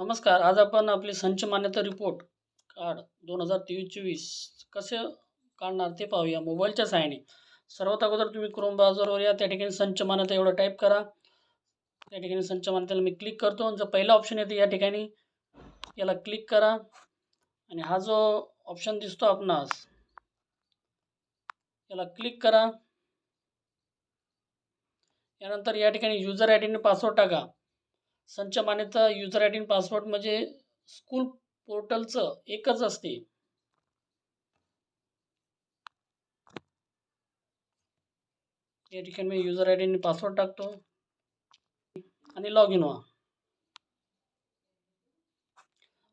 नमस्कार. आज आपण आपली संच मान्यता रिपोर्ट कार्ड दोन हजार तेवीस चोवीस कसे काढणार ते पाहूया. मोबाईलच्या सहाय्याने. सर्वात अगोदर तुम्ही क्रोम ब्राउझरवर या. त्या ठिकाणी संच मान्यता एवढं टाईप करा. त्या ठिकाणी संच मान्यतेला मी क्लिक करतो. आणि जो पहिला ऑप्शन येतो या ठिकाणी याला क्लिक करा. आणि हा जो ऑप्शन दिसतो आपणास याला क्लिक करा. यानंतर या ठिकाणी युजर आय डीने पासवर्ड टाका. संच मान्यता युजर आय डी पासवर्ड म्हणजे स्कूल पोर्टलचं एकच असते. या ठिकाणी मी युजर आय डीने पासवर्ड टाकतो. आणि लॉग इन व्हा.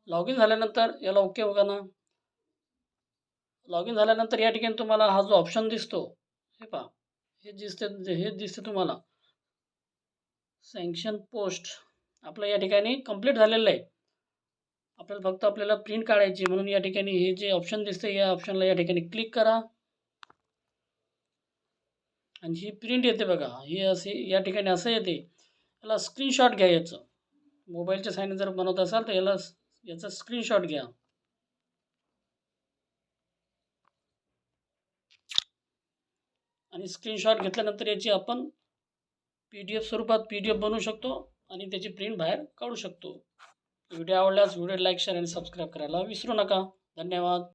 लॉग इन झाल्यानंतर याला ओके बघा ना. लॉग इन झाल्यानंतर या ठिकाणी तुम्हाला हा जो ऑप्शन दिसतो हे पहा. हे दिसते हे दिसते तुम्हाला. सँक्शन पोस्ट आपलं या ठिकाणी कंप्लीट झालेलं आहे. आपल्याला फक्त आपल्याला प्रिंट काढायची म्हणून या ठिकाणी हे जे ऑप्शन दिसते या ऑप्शनला या ठिकाणी क्लिक करा. आणि ही प्रिंट येते बघा. ही असे या ठिकाणी असं येते. याला स्क्रीनशॉट घ्या याचं. मोबाईलच्या साईन जर बनवत असाल तर याला याचा स्क्रीनशॉट घ्या. आणि स्क्रीनशॉट घेतल्यानंतर याची आपण पी डी एफ स्वरूपात पी डी एफ बनवू शकतो. आणि त्याची प्रिंट बाहेर काढू शकतो. व्हिडिओ आवडल्यास व्हिडिओ लाईक शेअर आणि सबस्क्राईब करायला विसरू नका. धन्यवाद.